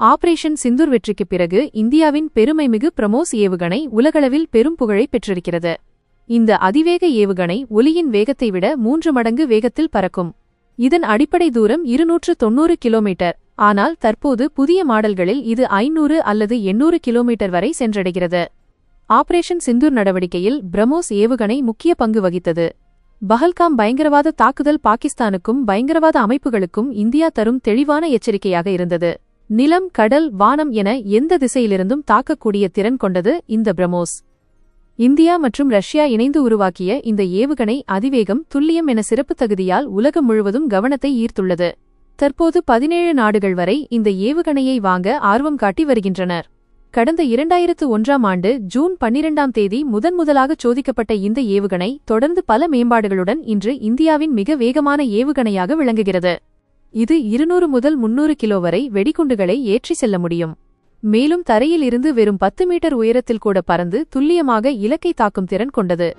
Operation Sindoor வெற்றிக்குப் பிறகு இந்தியாவின் பெருமைமிகு பிரமோஸ் ஏவுகணை உலகளவில் பெரும் புகழை பெற்றிருக்கிறது. இந்த அதிவேக ஏவுகணை ஒலியின் வேகத்தை விட மூன்று மடங்கு வேகத்தில் பறக்கும். இதன் அடிப்படை தூரம் இருநூற்று தொன்னூறு கிலோமீட்டர். ஆனால் தற்போது புதிய மாடல்களில் இது ஐநூறு அல்லது எண்ணூறு கிலோமீட்டர் வரை சென்றடைகிறது. ஆபரேஷன் சிந்தூர் நடவடிக்கையில் பிரமோஸ் ஏவுகணை முக்கிய பங்கு வகித்தது. பஹல்காம் பயங்கரவாத தாக்குதல் பாகிஸ்தானுக்கும் பயங்கரவாத அமைப்புகளுக்கும் இந்தியா தரும் தெளிவான எச்சரிக்கையாக இருந்தது. நிலம் கடல் வானம் என எந்த திசையிலிருந்தும் தாக்கக்கூடிய திறன் கொண்டது இந்த பிரமோஸ் இந்தியா மற்றும் ரஷ்யா இணைந்து உருவாக்கிய இந்த ஏவுகணை அதிவேகம் துல்லியம் என சிறப்பு தகுதியால் உலகம் முழுவதும் கவனத்தை ஈர்த்துள்ளது. தற்போது பதினேழு நாடுகள் வரை இந்த ஏவுகணையை வாங்க ஆர்வம் காட்டி வருகின்றனர். கடந்த இரண்டாயிரத்து ஒன்றாம் ஆண்டு ஜூன் பன்னிரெண்டாம் தேதி முதன்முதலாக சோதிக்கப்பட்ட இந்த ஏவுகணை தொடர்ந்து பல மேம்பாடுகளுடன் இன்று இந்தியாவின் மிக வேகமான ஏவுகணையாக விளங்குகிறது. இது இருநூறு முதல் முன்னூறு கிலோ வரை வெடிகுண்டுகளை ஏற்றி செல்ல முடியும். மேலும் தரையில் இருந்து வெறும் பத்து மீட்டர் உயரத்தில் கூட பறந்து துல்லியமாக இலக்கை தாக்கும் திறன் கொண்டது.